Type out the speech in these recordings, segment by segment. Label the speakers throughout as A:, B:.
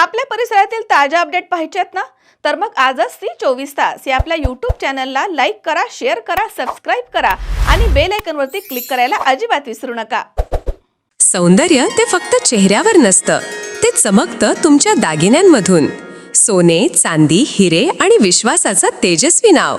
A: आपल्या परिसरातील ताज्या अपडेट पाहिजेत ना? तर मग आजच सी चोवीस तास या आपल्या यूट्यूब चॅनलला लाईक करा शेअर करा सबस्क्राईब करा आणि बेल आयकॉनवरती क्लिक करायला अजिबात विसरू नका.
B: सौंदर्य ते फक्त चेहऱ्यावर नसतं. ते चमकतं तुमच्या दागिन्यांमधून. सोने चांदी हिरे आणि विश्वासाचं तेजस्वी नाव.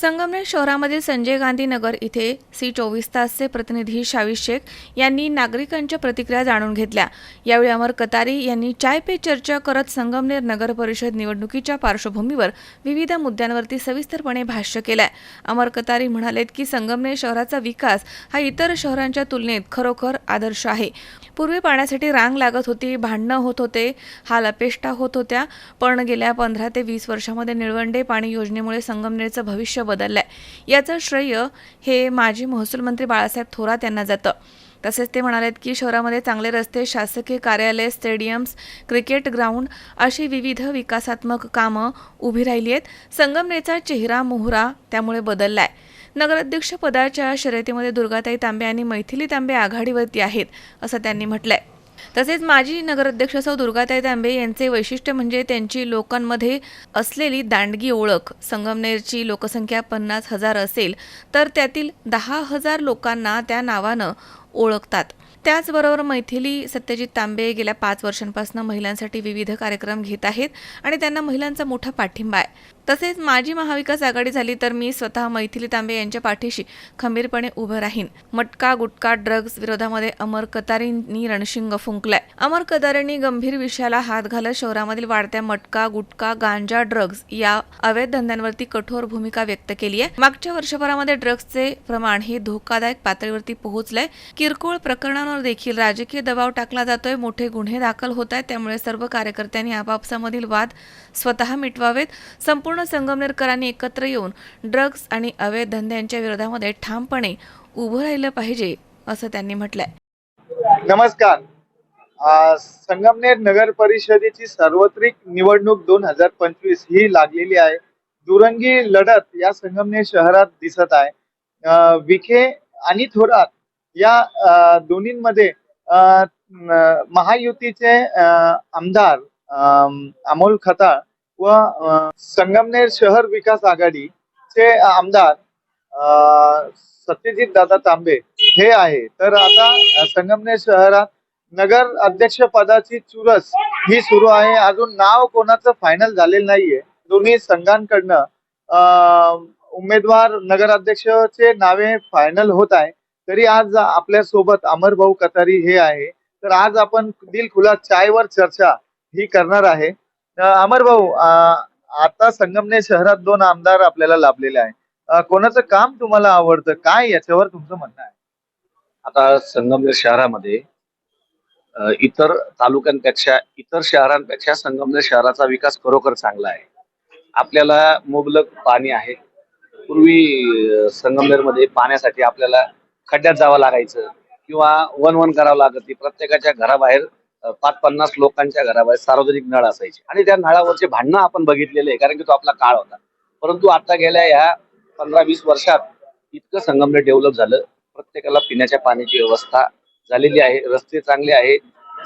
A: संगमनेर शहरामधील संजय गांधी नगर इथे सी चोवीस तासचे प्रतिनिधी शावी शेख यांनी नागरिकांच्या प्रतिक्रिया जाणून घेतल्या. यावेळी अमर कतारी यांनी चाय पे चर्चा करत संगमनेर नगर परिषद निवडणुकीच्या पार्श्वभूमीवर विविध मुद्द्यांवरती सविस्तरपणे भाष्य केलंय. अमर कतारी म्हणालेत की संगमनेर शहराचा विकास हा इतर शहरांच्या तुलनेत खरोखर आदर्श आहे. पूर्वी पाण्यासाठी रांग लागत होती भांडणं होत होते हाल अपेष्टा होत होत्या पण गेल्या पंधरा ते वीस वर्षामध्ये निळवंडे पाणी योजनेमुळे संगमनेरचं भविष्य बदललाय. याचं श्रेय हे माजी महसूल मंत्री बाळासाहेब थोरात यांना जातं. तसेच ते म्हणालेत की शहरामध्ये चांगले रस्ते शासकीय कार्यालय स्टेडियम्स क्रिकेट ग्राउंड अशी विविध विकासात्मक कामं उभी राहिली आहेत. संगमनेरचा चेहरा मोहरा त्यामुळे बदललाय. नगराध्यक्ष पदाच्या शर्यतीमध्ये दुर्गाताई तांबे आणि मैथिली तांबे आघाडीवरती आहेत असं त्यांनी म्हटलंय. तसेच माजी नगराध्यक्ष सौ दुर्गाताई तांबे यांचे वैशिष्ट्य म्हणजे त्यांची लोकांमध्ये असलेली दांडगी ओळख. संगमनेरची लोकसंख्या पन्नास हजार असेल तर त्यातील दहा हजार लोकांना त्या नावानं ओळखतात. त्याचबरोबर मैथिली सत्यजित तांबे गेल्या पाच वर्षांपासून महिलांसाठी विविध कार्यक्रम घेत आहेत आणि त्यांना महिलांचा मोठा पाठिंबा आहे. तसेच माझी महाविकास आघाडी झाली तर मी स्वतः मैथिली तांबे यांच्या पाठीशी खंबीरपणे उभं राहीन. मटका गुटखा ड्रग्ज विरोधामध्ये अमर कतारींनी रणशिंग फुंकलाय. अमर कतारेंनी गंभीर विषयाला हात घालत शहरामधील वाढत्या मटका गुटखा गांजा ड्रग्ज या अवैध धंद्यांवरती कठोर भूमिका व्यक्त केली आहे मागच्या वर्षभरामध्ये ड्रग्जचे प्रमाण हे धोकादायक पातळीवरती पोहोचलंय. किरकोळ प्रकरणांवर देखील राजकीय दबाव टाकला जातोय. मोठे गुन्हे दाखल होत आहेत. त्यामुळे सर्व कार्यकर्त्यांनी आपापसामधील वाद स्वतः मिटवावेत. संपूर्ण संगमनेरकरांनी एकत्र येऊन ड्रग्ज आणि अवैध धंद्यांच्या विरोधामध्ये ठामपणे उभं राहिलं पाहिजे असं त्यांनी म्हटलंय.
C: नमस्कार. संगमनेर नगर परिषदेची सार्वत्रिक निवडणूक दोन हजार पंचवीस ही लागलेली आहे. दुरंगी लढत या संगमनेर शहरात दिसत आहे. विखे आणि थोरात या दोन्हीमध्ये दोन्हींमध्ये महायुतीचे आमदार अमोल खताळ व संगमनेर शहर विकास आघाडीचे आमदार सत्यजित दादा तांबे हे आहे. तर आता संगमनेर शहरात नगर अध्यक्ष पदाची चुरस ही सुरू आहे. अजून नाव कोणाचं फायनल झालेलं नाहीये. दोन्ही संघांकडनं अ, उमेदवार नगराध्यक्षचे नावे फायनल होत आहे. तरी आज आपल्यासोबत अमर भाऊ कतारी हे आहे. तर आज आपण दिल खुला चायवर चर्चा ही करणार आहे. अमर भाऊ आता संगमनेर शहरात दोन आमदार आपल्याला लाभलेले आहे कोणाचं काम तुम्हाला आवडतं? काय याच्यावर तुमचं म्हणणं आहे?
D: आता संगमनेर शहरामध्ये इतर तालुक्यांपेक्षा इतर शहरांपेक्षा संगमनेर शहराचा विकास खरोखर चांगला आहे. आपल्याला मुबलक पाणी आहे. पूर्वी संगमनेरमध्ये पाण्यासाठी आपल्याला खड्ड्यात जावं लागायचं किंवा वन वन करावं लागत प्रत्येकाच्या घराबाहेर पाच पन्नास लोकांच्या घरामध्ये सार्वजनिक नळ असायचे. आणि त्या नळावरचे भांडणं आपण बघितलेले आहे कारण की तो आपला काळ होता. परंतु आता गेल्या ह्या पंधरा वीस वर्षात इतकं संगमनेर डेव्हलप झालं. प्रत्येकाला पिण्याच्या पाण्याची व्यवस्था झालेली आहे रस्ते चांगले आहे.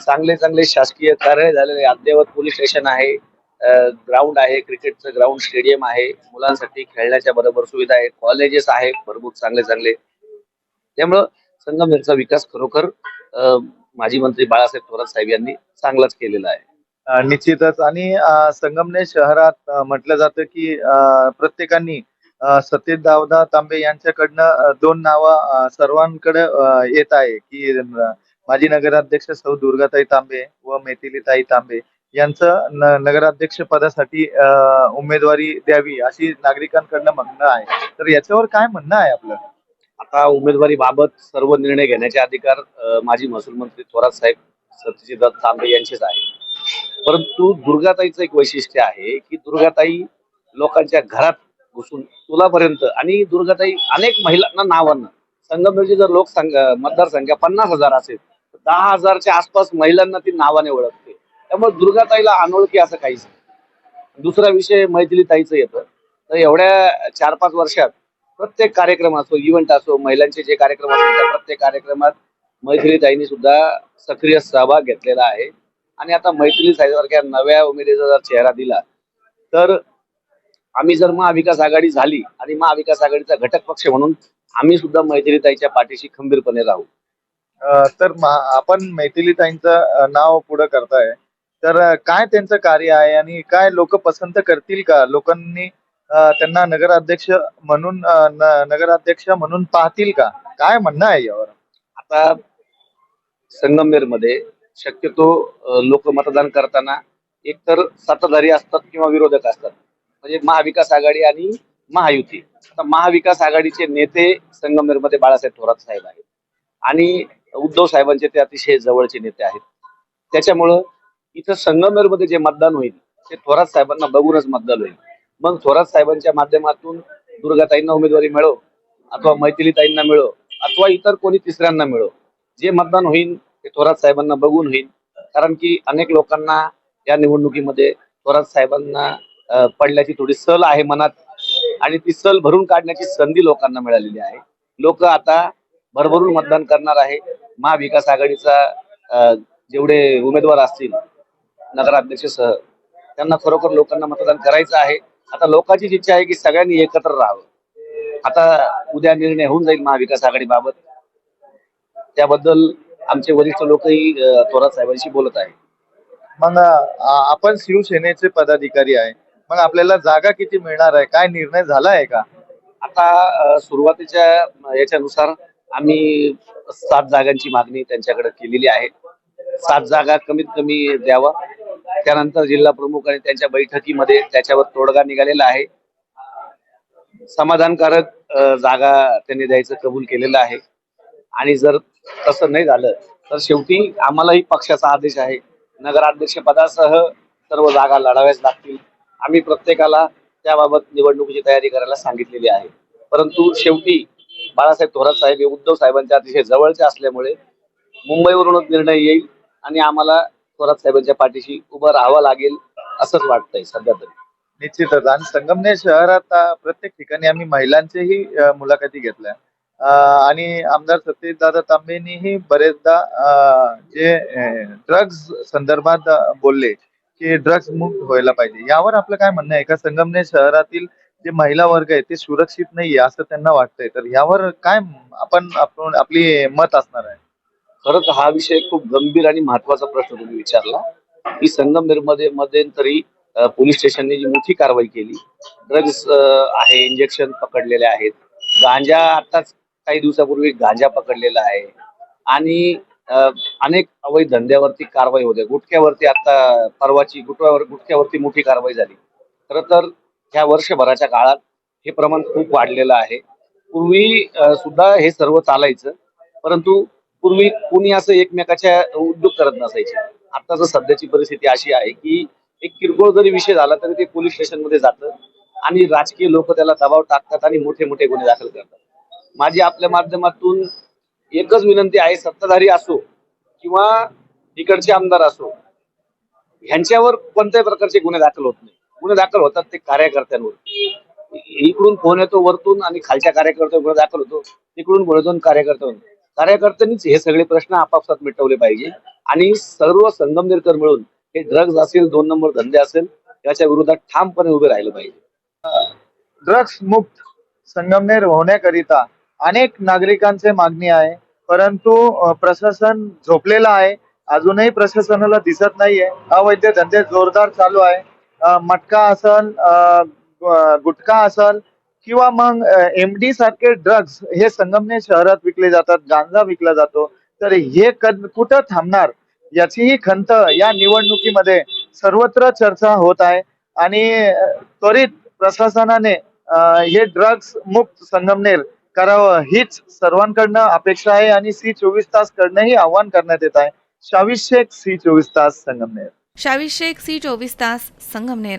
D: चांगले चांगले शासकीय कार्य झालेले अद्ययावत पोलीस स्टेशन आहे ग्राउंड आहे क्रिकेटचं ग्राउंड स्टेडियम आहे. मुलांसाठी खेळण्याच्या बरोबर सुविधा आहे कॉलेजेस आहे भरपूर चांगले चांगले. त्यामुळं संगमनेरचा विकास खरोखर अ, माजी मंत्री बाळासाहेब थोरात साहेब यांनी चांगलाच केलेला आहे.
C: निश्चितच. आणि अ, संगमनेर शहरात म्हटलं जातं की अ, सतीश दावदा तांबे यांच्याकडनं दोन नावं सर्वांकडे येत आहे की माजी नगराध्यक्ष सौ दुर्गाताई तांबे व मैथिलीताई तांबे यांचं न- नगराध्यक्ष पदासाठी उमेदवारी द्यावी अशी नागरिकांकडनं म्हणणं आहे. तर याच्यावर काय म्हणणं आहे आपलं?
D: आता उमेदवारी बाबत सर्व निर्णय घेण्याचे अधिकार माजी महसूल मंत्री थोरात साहेब सत्यजित तांबे यांचेच आहे परंतु दुर्गाताईचं एक वैशिष्ट्य आहे की दुर्गाताई लोकांच्या घरात घुसून तुलापर्यंत आणि दुर्गाताई अनेक महिलांना नावानं संगमनेरची जर लोकसंख्या मतदारसंख्या पन्नास हजार असेल तर दहा हजारच्या आसपास महिलांना ती नावाने ओळखते. त्यामुळे दुर्गाताईला अनोळखी असं काहीच दुसरा विषय मैथिलीताईचं येतं. तर एवढ्या चार पाच वर्षात प्रत्येक कार्यक्रम असो इव्हेंट असो महिलांचे जे कार्यक्रम असतील त्या प्रत्येक कार्यक्रमात मैथिलीताईंनी सुद्धा सक्रिय सहभाग घेतलेला आहे. आणि आता मैथिली सारख्या नव्या उमेदीचा जर चेहरा दिला तर आम्ही जर महाविकास आघाडी झाली आणि महाविकास आघाडीचा घटक पक्ष म्हणून आम्ही सुद्धा मैथिलीताईच्या पाठीशी खंबीरपणे राहू.
C: तर आपण मैथिलीताईंचं नाव पुढे करताय. तर काय त्यांचं कार्य आहे आणि काय लोक पसंत करतील का? लोकांनी त्यांना नगराध्यक्ष म्हणून न- नगराध्यक्ष म्हणून पाहतील का? काय म्हणणं आहे यावर?
D: आता संगमनेरमध्ये शक्यतो लोक मतदान करताना एकतर सत्ताधारी असतात किंवा विरोधक असतात. म्हणजे महाविकास आघाडी आणि महायुती. आता महाविकास आघाडीचे नेते संगमनेरमध्ये बाळासाहेब थोरात साहेब आहेत. आणि उद्धव साहेबांचे ते अतिशय जवळचे नेते आहेत. त्याच्यामुळं इथं संगमनेरमध्ये जे मतदान होईल ते थोरात साहेबांना बघूनच मतदान होईल. मग थोरात साहेबांच्या माध्यमातून दुर्गाताईंना उमेदवारी मिळो अथवा मैथिलीताईंना मिळो अथवा इतर कोणी तिसऱ्यांना मिळो. जे मतदान होईल ते थोरात साहेबांना बघून होईल कारण की अनेक लोकांना या निवडणुकीमध्ये थोरात साहेबांना पडल्याची थोडी सल आहे मनात आणि ती सल भरून काढण्याची संधी लोकांना मिळालेली आहे. लोक आता भरभरून मतदान करणार आहे. महाविकास आघाडीचा जेवढे उमेदवार असतील नगराध्यक्षसह त्यांना खरोखर लोकांना मतदान करायचं आहे. आता लोकांचीच इच्छा आहे की सगळ्यांनी एकत्र राहावं. आता उद्या निर्णय होऊन जाईल महाविकास आघाडीबाबत. त्याबद्दल आमचे वरिष्ठ लोकही थोरात साहेबांशी बोलत आहे
C: मग आपण शिवसेनेचे पदाधिकारी आहे. मग आपल्याला जागा किती मिळणार आहे? काय निर्णय झाला आहे का?
D: आता सुरुवातीच्या याच्यानुसार आम्ही सात जागांची मागणी त्यांच्याकडे केलेली आहे. सात जागा कमीत कमी द्यावा. त्यानंतर जिल्हा प्रमुख आणि त्यांच्या बैठकीमध्ये त्याच्यावर तोडगा निघालेला आहे. समाधानकारक जागा त्यांनी द्यायचं कबूल केलेलं आहे. आणि जर तसं नाही झालं तर शेवटी आम्हालाही पक्षाचा आदेश आहे. नगराध्यक्ष पदासह सर्व जागा लढाव्याच लागतील. आम्ही प्रत्येकाला त्याबाबत निवडणुकीची तयारी करायला सांगितलेली आहे. परंतु शेवटी बाळासाहेब थोरात साहेब हे उद्धव साहेबांच्या अतिशय जवळचे असल्यामुळे मुंबईवरूनच निर्णय येईल आणि आम्हाला स्वराज साहेबांच्या पाठीशी उभं राहावं लागेल असंच वाटतंय सध्या तरी.
C: निश्चितच. आणि संगमनेर शहरात प्रत्येक ठिकाणी आम्ही महिलांचेही मुलाखती घेतल्या. आणि आमदार सतीशदादा तांबेंनीही बरेचदा जे ड्रग्ज संदर्भात बोलले की ड्रग्ज मुक्त व्हायला पाहिजे. यावर आपलं काय म्हणणं आहे? का संगमनेर शहरातील जे महिला वर्ग आहे ते सुरक्षित नाहीये असं त्यांना वाटतंय? तर यावर काय आपण आपण आपली मत असणार आहे?
D: खरंच हा विषय खूप गंभीर आणि महत्त्वाचा प्रश्न तुम्ही विचारला. की संगमनेरमध्ये मध्यंतरी पोलीस स्टेशनने जी मोठी कारवाई केली ड्रग्ज आहे इंजेक्शन पकडलेले आहेत. गांजा आताच काही दिवसापूर्वी गांजा पकडलेला आहे. आणि अनेक अवैध धंद्यावरती कारवाई होते. गुटख्यावरती आता परवाची गुटव्यावर गुटख्यावरती मोठी कारवाई झाली. खर तर ह्या वर्षभराच्या काळात हे प्रमाण खूप वाढलेलं आहे. पूर्वी सुद्धा हे सर्व चालायचं. परंतु पूर्वी कुणी असं एकमेकाच्या उद्योग करत नसायचे. आता जर सध्याची परिस्थिती अशी आहे की एक किरकोळ जरी विषय झाला तरी ते पोलीस स्टेशनमध्ये जातं आणि राजकीय लोक त्याला दबाव टाकतात आणि मोठे मोठे गुन्हे दाखल करतात. माझी आपल्या माध्यमातून एकच विनंती आहे सत्ताधारी असो किंवा इकडचे आमदार असो ह्यांच्यावर कोणत्याही प्रकारचे गुन्हे दाखल होत नाही. गुन्हे दाखल होतात ते कार्यकर्त्यांवर. इकडून फोन येतो वरतून आणि खालच्या कार्यकर्त्यावर गुन्हे दाखल होतो तिकडून फोन येतो कार्यकर्त्यावर. कार्यकर्त्यांनीच हे सगळे प्रश्न आपापसात मिटवले पाहिजे. आणि सर्व संगमनेरकर मिळून हे ड्रग्ज असेल दोन नंबर धंदे असेल याच्या विरोधात ठामपणे उभे राहिले पाहिजे.
C: ड्रग्स मुक्त संगमनेर होण्याकरिता अनेक नागरिकांचे मागणी आहे. परंतु प्रशासन झोपलेलं आहे. अजूनही प्रशासनाला दिसत नाहीये. अवैध धंदे जोरदार चालू आहे. मटका असल गुटखा असल किंवा मग एम डी सारखे ड्रग्ज हे संगमनेर शहरात विकले जातात गांजा विकला जातो. तर हे कद- कुठं थांबणार? याचीही खंत या निवडणुकीमध्ये सर्वत्र चर्चा होत आहे. आणि त्वरित प्रशासनाने हे ड्रग्ज मुक्त संगमनेर करावं हीच सर्वांकडनं अपेक्षा आहे आणि सी चोवीस तास कडनंही आव्हान करण्यात येत आहे. शावीस शेख सी चोवीस तास संगमनेर.
E: शावीस शेख सी चोवीस तास Sangamner.